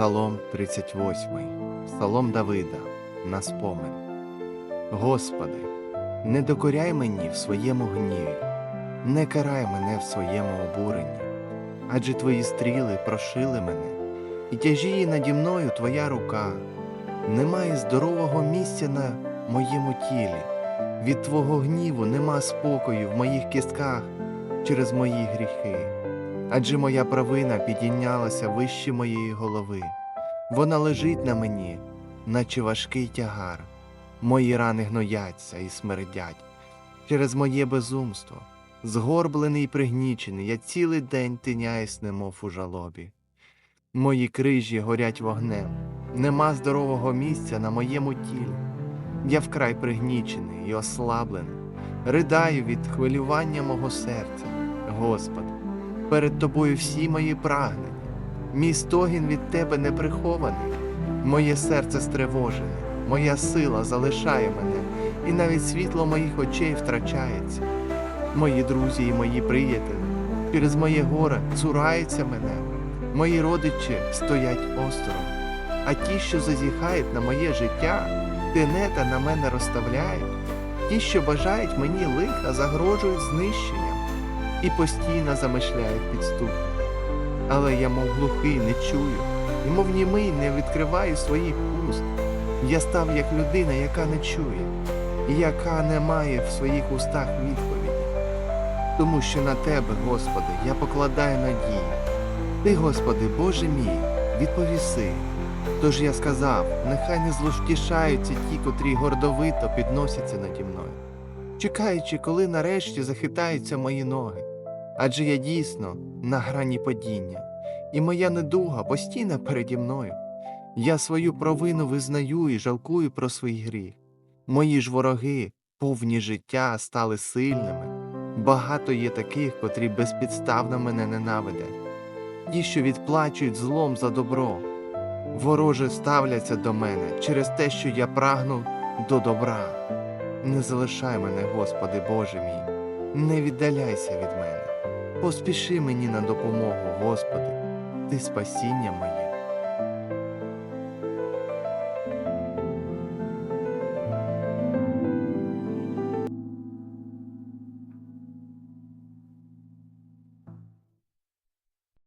Псалом 38, Псалом Давида на спомин. Господи, не докоряй мені в своєму гніві, не карай мене в своєму обуренні, адже твої стріли прошили мене, і тяжіє наді мною твоя рука. Немає здорового місця на моєму тілі. Від твого гніву нема спокою в моїх кістках через мої гріхи. Адже моя провина підійнялася вище моєї голови. Вона лежить на мені, наче важкий тягар. Мої рани гнояться і смердять. Через моє безумство, згорблений і пригнічений, я цілий день тиняюсь, немов у жалобі. Мої крижі горять вогнем, нема здорового місця на моєму тілі. Я вкрай пригнічений і ослаблений, ридаю від хвилювання мого серця. Господи, перед тобою всі мої прагнення. Мій стогін від тебе не прихований, моє серце стривожене, моя сила залишає мене, і навіть світло моїх очей втрачається. Мої друзі і мої приятелі через моє горе цураються мене, мої родичі стоять осторонь, а ті, що зазіхають на моє життя, тенета на мене розставляють, ті, що бажають мені лиха, загрожують знищенням і постійно замишляють підступно. Але я, мов глухий, не чую, і мов німий не відкриваю своїх уст. Я став як людина, яка не чує, і яка не має в своїх устах відповіді. Тому що на тебе, Господи, я покладаю надію. Ти, Господи, Боже мій, відповіси. Тож я сказав, нехай не зловтішаються ті, котрі гордовито підносяться наді мною, чекаючи, коли нарешті захитаються мої ноги. Адже я дійсно на грані падіння, і моя недуга постійно переді мною. Я свою провину визнаю і жалкую про свій гріх. Мої ж вороги, повні життя, стали сильними. Багато є таких, котрі безпідставно мене ненавидять. Ті, що відплачують злом за добро, вороже ставляться до мене через те, що я прагну до добра. Не залишай мене, Господи Боже мій, не віддаляйся від мене. Поспіши мені на допомогу, Господи, Ти спасіння моє.